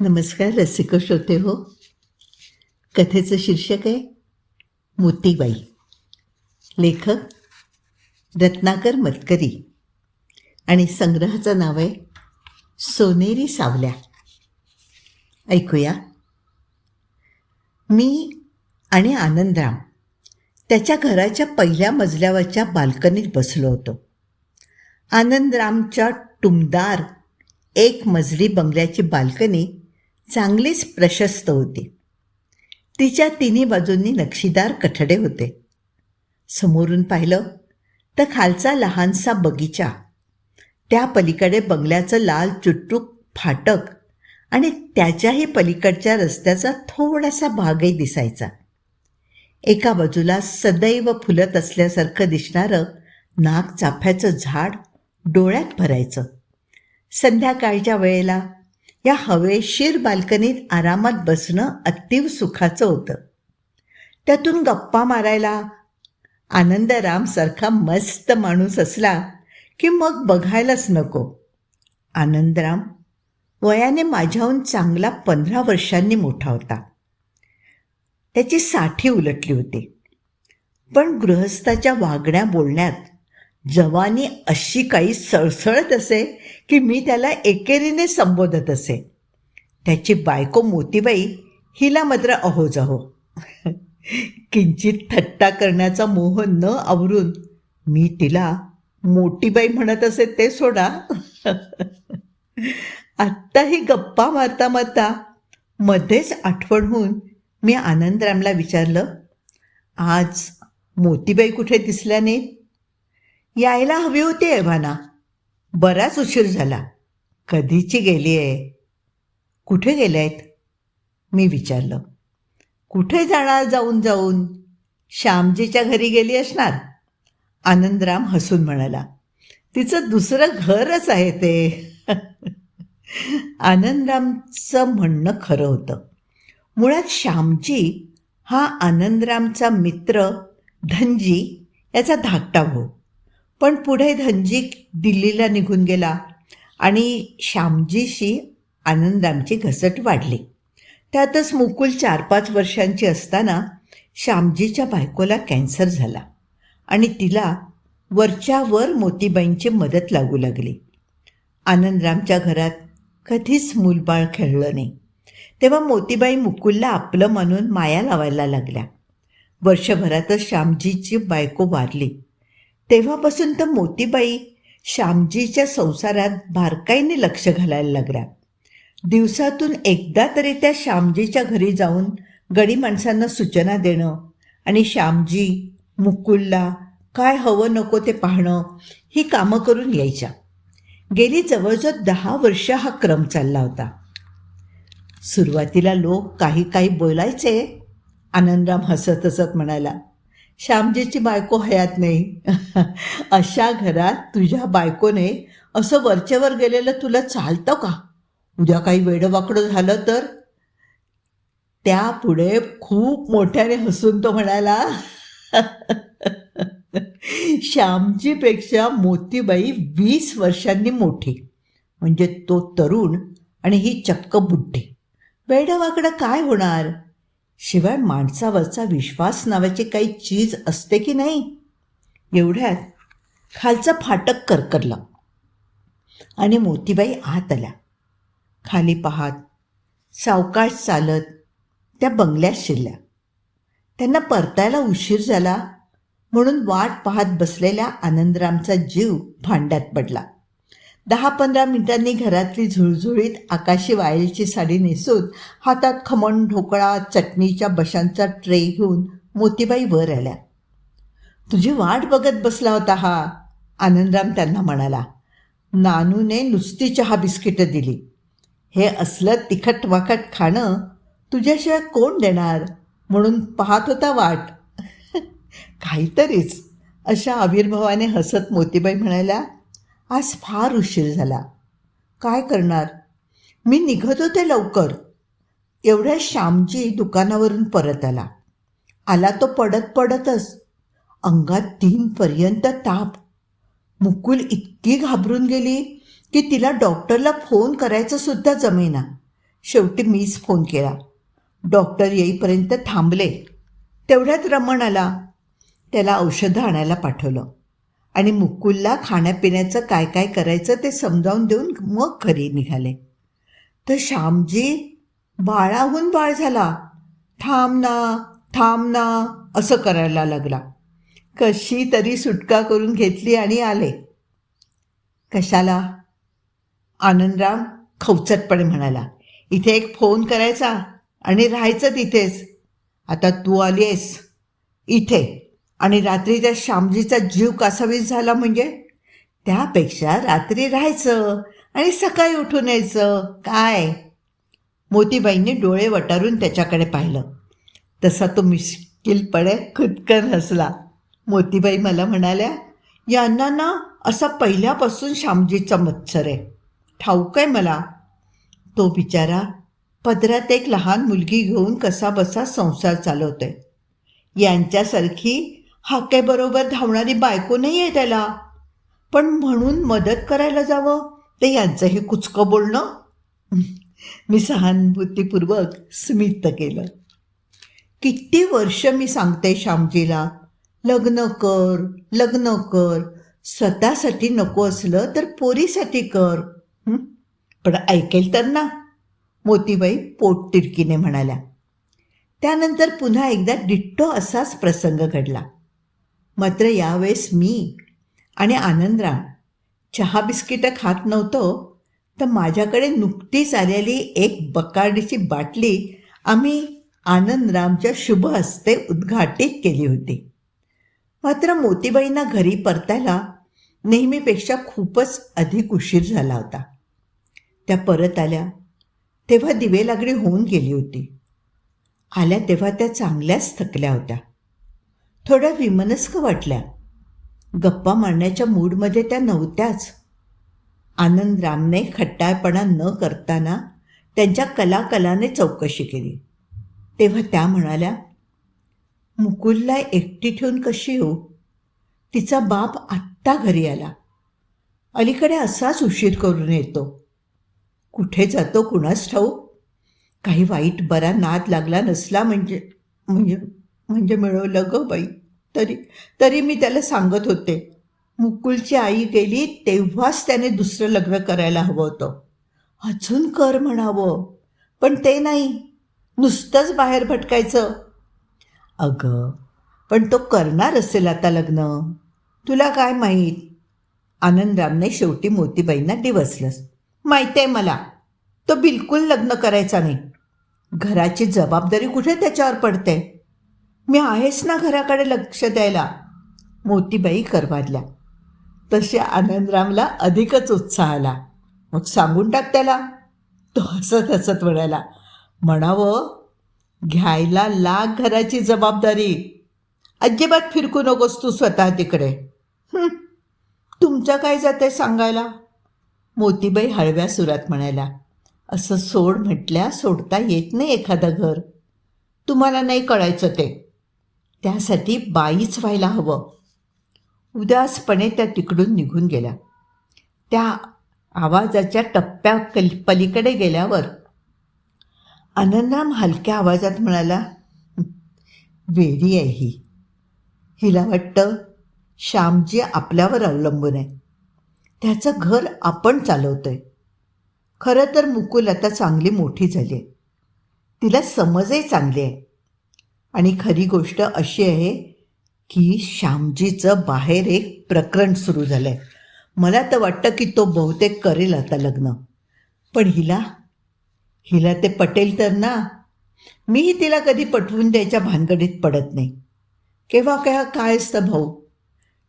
नमस्कार रसिक श्रोते हो. कथेचं शीर्षक आहे मोतीबाई. लेखक रत्नाकर मतकरी. आणि संग्रहाचं नाव आहे सोनेरी सावल्या. ऐकूया. मी आणि आनंदराम त्याच्या घराच्या पहिल्या मजल्यावरच्या बाल्कनीत बसलो होतो. आनंदरामच्या टुमदार एक मजली बंगल्याची बाल्कनी चांगलीच प्रशस्त होती. तिच्या तिन्ही बाजूंनी नक्षीदार कठडे होते. समोरून पाहिलं तर खालचा लहानसा बगीचा. त्या पलीकडे बंगल्याचं लाल चुटूक फाटक आणि त्याच्याही पलीकडच्या रस्त्याचा थोडासा भागही दिसायचा. एका बाजूला सदैव फुलत असल्यासारखं दिसणारं नाक चाफ्याचं झाड डोळ्यात भरायचं. संध्याकाळच्या वेळेला या हवेशीर बाल्कनीत आरामात बसणं अतीव सुखाचं होतं. त्यातून गप्पा मारायला आनंदराम सारखा मस्त माणूस असला की मग बघायलाच नको. आनंदराम वयाने माझ्याहून चांगला पंधरा वर्षांनी मोठा होता. त्याची साठी उलटली होती. पण गृहस्थाच्या वागण्या बोलण्यात जवानी अशी काही सळसळत असे की मी त्याला एकेरीने संबोधत असे. त्याची बायको मोतीबाई हिला मात्र अहोज अहो किंचित थट्टा करण्याचा मोह न आवरून मी तिला मोठीबाई म्हणत असे ते सोडा. आत्ताही गप्पा मारता मारता मध्येच आठवण होऊन मी आनंदरामला विचारलं आज मोतीबाई कुठे दिसल्याने? यायला हवी होती एव्हाना. बराच उशीर झाला. कधीची गेली आहे? कुठे गेले आहेत? मी विचारलं. कुठे जाणार जाऊन जाऊन? श्यामजीच्या घरी गेली असणार? आनंदराम हसून म्हणाला. तिचं दुसरं घरच आहे ते. आनंदरामचं म्हणणं खरं होतं. मुळात श्यामजी हा आनंदरामचा मित्र धनजी याचा धाकटा भाऊ. पण पुढे धनजीक दिल्लीला निघून गेला आणि श्यामजीशी आनंदरामची घसट वाढली. त्यातच मुकुल चार पाच वर्षांची असताना श्यामजीच्या बायकोला कॅन्सर झाला आणि तिला वरच्या वर मोतीबाईंची मदत लागू लागली. आनंदरामच्या घरात कधीच मूलबाळ खेळलं नाही. तेव्हा मोतीबाई मुकुलला आपलं मानून माया लावायला लागल्या. वर्षभरातच श्यामजीची बायको वारली. तेव्हापासून तर मोतीबाई श्यामजीच्या संसारात बारकाईने लक्ष घालायला लागल्या. दिवसातून एकदा तरी त्या श्यामजीच्या घरी जाऊन गडी माणसांना सूचना देणं आणि श्यामजी मुकुलला काय हवं नको ते पाहणं ही कामं करून यायच्या. गेली जवळजवळ दहा वर्ष हा क्रम चालला होता. सुरुवातीला लोक काही काही बोलायचे आनंदराम हसत हसत म्हणाला श्यामजीची बायको हयात नाही. अशा घरात तुझ्या बायकोने असं वरचेवर गेलेलं तुला चालतं का? उद्या काही वेडवाकडं झालं तर? त्यापुढे खूप मोठ्याने हसून तो म्हणाला श्यामजीपेक्षा मोतीबाई वीस वर्षांनी मोठी. म्हणजे तो तरुण आणि ही चक्क बुड्ढी. वेडवाकडं काय होणार? शिवाय माणसावरचा विश्वास नावाची काही चीज असते की नाही? एवढ्यात खालचं फाटक करकरलं. आणि मोतीबाई आत आल्या. खाली पाहात सावकाश चालत त्या बंगल्यात शिरल्या. त्यांना परतायला उशीर झाला म्हणून वाट पाहत बसलेल्या आनंदरामचा जीव भांड्यात पडला. दहा पंधरा मिनिटांनी घरातली झुळझुळीत आकाशी वायलची साडी नेसून हातात खमण ढोकळा चटणीच्या बशांचा ट्रे घेऊन मोतीबाई वर आल्या. तुझी वाट बघत बसला होता हा. आनंदराम त्यांना म्हणाला नानूने नुसती चहा बिस्किटं दिली. हे असलं तिखट वाखट खाणं तुझ्याशिवाय कोण देणार? म्हणून पाहत होता वाट. काहीतरीच अशा आविर्भावाने हसत मोतीबाई म्हणाल्या आज फार उशीर झाला. काय करणार? मी निघत होते लवकर. एवढ्या श्यामजी दुकानावरून परत आला. आला तो पडत पडतच. अंगात तीनपर्यंत ताप. मुकुल इतकी घाबरून गेली की तिला डॉक्टरला फोन करायचं सुद्धा जमेना. शेवटी मीच फोन केला. डॉक्टर येईपर्यंत थांबले. तेवढ्यात रमण आला. त्याला औषधं आणायला पाठवलं. आणि मुकुलला खाण्यापिण्याचं काय काय करायचं ते समजावून देऊन मग घरी निघाले. तर श्यामजी बाळाहून बाळ झाला. थांब ना थांब ना असं करायला लागला. कशी तरी सुटका करून घेतली आणि आले. कशाला? आनंदराम खवचटपणे म्हणाला इथे एक फोन करायचा आणि राहायचं तिथेच. आता तू आली आहेस इथे आणि रात्री त्या श्यामजीचा जीव कासावीस झाला म्हणजे? त्यापेक्षा रात्री राहायचं आणि सकाळी उठून यायचं. काय? मोतीबाईंनी डोळे वटारून त्याच्याकडे पाहिलं. तसा तो मिश्किलपणे खुदकन हसला. मोतीबाई मला म्हणाल्या यांना ना असा पहिल्यापासून श्यामजीचा मत्सर आहे. ठाऊक आहे मला. तो बिचारा पदरात एक लहान मुलगी घेऊन कसा बसा संसार चालवतोय. यांच्यासारखी हाकेबरोबर धावणारी बायको नाही आहे त्याला. पण म्हणून मदत करायला जावं ते यांचं हे कुचकं बोलणं? मी सहानुभूतीपूर्वक स्मित केलं. किती वर्ष मी सांगते श्यामजीला लग्न कर लग्न कर. स्वतःसाठी नको असलं तर पोरीसाठी कर. पण ऐकेल तर ना. मोतीबाई पोटतिडकीने म्हणाल्या. त्यानंतर पुन्हा एकदा डिट्टो असाच प्रसंग घडला. मात्र यावेळेस मी आणि आनंदराम चहा बिस्किटं खात नव्हतो तर माझ्याकडे नुकतीच आलेली एक बकार्डीची बाटली आम्ही आनंदरामच्या शुभ हस्ते उद्घाटित केली होती. मात्र मोतीबाईंना घरी परतायला नेहमीपेक्षा खूपच अधिक उशीर झाला होता. त्या परत आल्या तेव्हा दिवे लागडी होऊन गेली होती. आल्या तेव्हा त्या चांगल्याच थकल्या होत्या. थोड्या विमनस्क वाटल्या. गप्पा मारण्याच्या मूडमध्ये त्या नव्हत्याच. आनंद रामने खट्टाळपणा न करताना त्यांच्या कलाकलाने चौकशी केली. तेव्हा त्या म्हणाल्या मुकुलला एकटी ठेवून कशी येऊ? तिचा बाप आत्ता घरी आला. अलीकडे असाच उशीर करून येतो. कुठे जातो कुणास ठाऊ? काही वाईट बरा नाद लागला नसला म्हणजे म्हणजे म्हणजे मिळवलं ग बाई. तरी तरी मी त्याला सांगत होते. मुकुलची आई गेली तेव्हाच त्याने दुसरं लग्न करायला हवं होतं. अजून कर म्हणावं. पण ते नाही. नुसतंच बाहेर भटकायचं. अगं पण तो करणार असेल आता लग्न. तुला काय माहीत? आनंदरामने शेवटी मोतीबाईंना डिवसलंच माहिती आहे मला तो बिलकुल लग्न करायचा नाही. घराची जबाबदारी कुठे त्याच्यावर पडते? मी आहेच ना घराकडे लक्ष द्यायला? मोतीबाई करवाडल्या तसे आनंदरामला अधिकच उत्साह आला. मग सांगून टाक त्याला. तो हसत हसत म्हणाला म्हणावं घ्यायला लाग घराची जबाबदारी. अजिबात फिरकू नकोस तू स्वतः तिकडे. तुमचं काय जाते सांगायला? मोतीबाई हळव्या सुरात म्हणायला असं सोड म्हटल्या सोडता येत नाही एखादं घर. तुम्हाला नाही कळायचं ते. त्यासाठी बाईच व्हायला हवं. उदासपणे त्या तिकडून निघून गेल्या. त्या आवाजाच्या टप्प्या कल पलीकडे गेल्यावर आनंदराम हलक्या आवाजात म्हणाला वेडी आहे ही. हिला वाटतं श्यामजी आपल्यावर अवलंबून आहे. त्याचं घर आपण चालवतोय. खरं तर मुकुल आता चांगली मोठी झाली आहे. तिला समजही चांगली आहे. आणि खरी गोष्ट अशी आहे की श्यामजीचं बाहेर एक प्रकरण सुरू झालं आहे मला तर वाटतं की तो बहुतेक करेल आता लग्न. पण हिला हिला ते पटेल तर ना. मीही तिला कधी पटवून द्यायच्या भानगडीत पडत नाही. केव्हा केव्हा काय असतं भाऊ?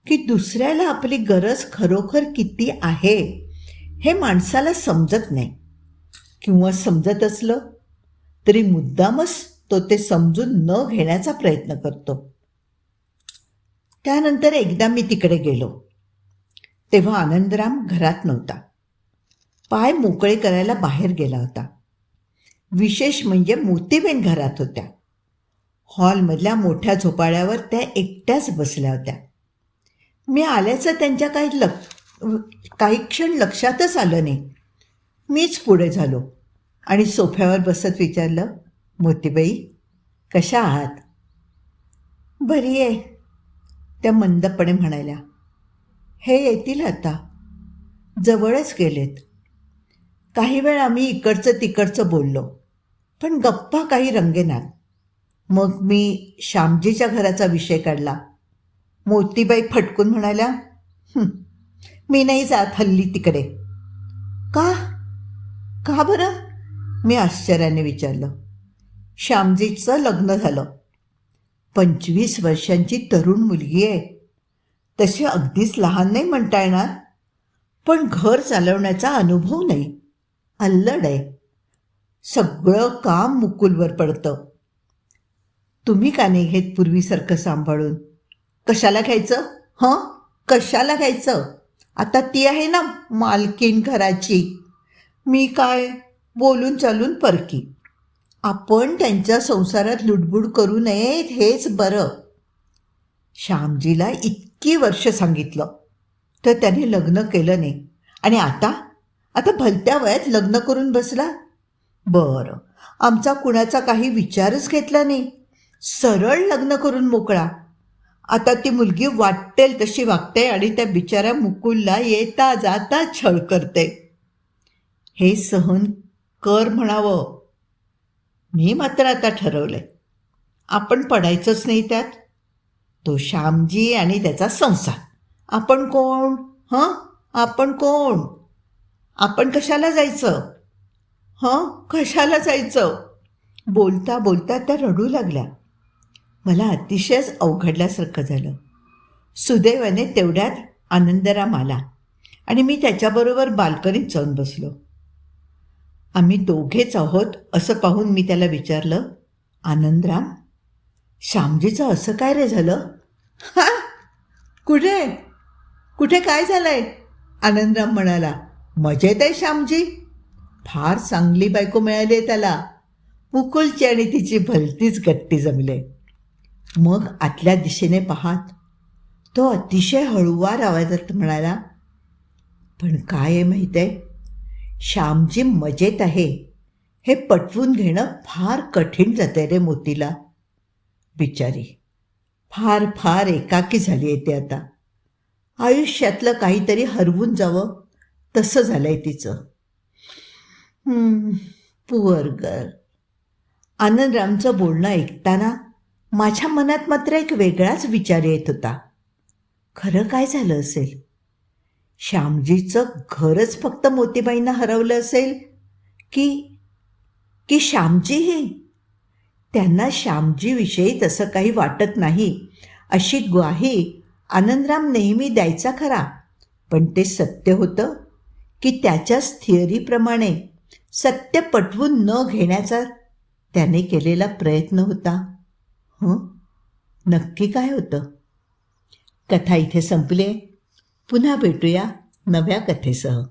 की दुसऱ्याला आपली गरज खरोखर किती आहे हे माणसाला समजत नाही. किंवा समजत असलं तरी मुद्दामच तो ते समजून न घेण्याचा प्रयत्न करतो. त्यानंतर एकदा मी तिकडे गेलो. तेव्हा आनंदराम घरात नव्हता. पाय मोकळे करायला बाहेर गेला होता. विशेष म्हणजे मोतीबेन घरात होत्या. हॉलमधल्या मोठ्या झोपाळ्यावर त्या एकट्याच बसल्या होत्या. मी आल्याचं त्यांच्या काही लक काही क्षण लक्षातच आलं नाही. मीच पुढे झालो आणि सोफ्यावर बसत विचारलं मोतीबाई कशा आहात? बरी आहे त्या मंदपणे म्हणाल्या. हे येतील आता. जवळच गेलेत. काही वेळ आम्ही इकडचं तिकडचं बोललो. पण गप्पा काही रंगेनात मग मी श्यामजीच्या घराचा विषय काढला. मोतीबाई फटकून म्हणाल्या मी नाही जात हल्ली तिकडे. का? का बरं? मी आश्चर्याने विचारलं. श्यामजीचं लग्न झालं. पंचवीस वर्षांची तरुण मुलगी आहे. तशी अगदीच लहान नाही म्हणता येणार. पण घर चालवण्याचा अनुभव नाही. अल्लड आहे. सगळं काम मुकुलवर पडतं. तुम्ही का नाही घेत पूर्वीसारखं सांभाळून? कशाला घ्यायचं? हं? कशाला घ्यायचं? आता ती आहे ना मालकीन घराची. मी काय? बोलून चालून परकी. आपण त्यांच्या संसारात लुडबुड करू नयेत हेच बरं. श्यामजीला इतकी वर्ष सांगितलं तर त्याने लग्न केलं नाही. आणि आता? आता भलत्या वयात लग्न करून बसला? बरं. आमचा कुणाचा काही विचारच घेतला नाही. सरळ लग्न करून मोकळा. आता ती मुलगी वाटेल तशी वागते आणि त्या बिचाऱ्या मुकुलला येता जाता छळ करते. हे सहन कर म्हणावं. मी मात्र आता ठरवलंय. आपण पडायचंच नाही त्यात. तो श्यामजी आणि त्याचा संसार. आपण कोण? हं? आपण कोण? आपण कशाला जायचं? हं कशाला जायचं? बोलता बोलता त्या रडू लागल्या. मला अतिशयच अवघडल्यासारखं झालं. सुदैवाने तेवढ्यात आनंदराम आला आणि मी त्याच्याबरोबर बाल्कनीत जाऊन बसलो. आम्ही दोघेच आहोत असं पाहून मी त्याला विचारलं आनंदराम श्यामजीचं असं काय रे झालं? हा कुठे? कुठे काय झालंय? आनंदराम म्हणाला मजेत आहे श्यामजी. फार चांगली बायको मिळाली आहे त्याला. मुकुलची आणि तिची भलतीच गट्टी जमले. मग आतल्या दिशेने पाहात तो अतिशय हळुवार आवाजात म्हणाला पण काय आहे माहीत आहे श्यामजी मजेत आहे. हे पटवून घेणं फार कठीण जाते रे मोतीला. बिचारी फार फार एकाकी झाली आहे ते आता. आयुष्यातलं काहीतरी हरवून जावं तसं झालं आहे तिचं. पुअर गर्ल आनंदरामचं बोलणं ऐकताना माझ्या मनात मात्र एक वेगळाच विचार येत होता. खरं काय झालं असेल? श्यामजीचं घरच फक्त मोतीबाईंना हरवलं असेल की की श्यामजीही त्यांना श्यामजीविषयी तसं काही वाटत नाही अशी ग्वाही आनंदराम नेहमी द्यायचा खरा. पण ते सत्य होतं की त्याच्याच थिअरीप्रमाणे सत्य पटवून न घेण्याचा त्याने केलेला प्रयत्न होता. हं? नक्की काय होतं? कथा इथे संपली. पुन्हा भेटूया नव्या कथेसह.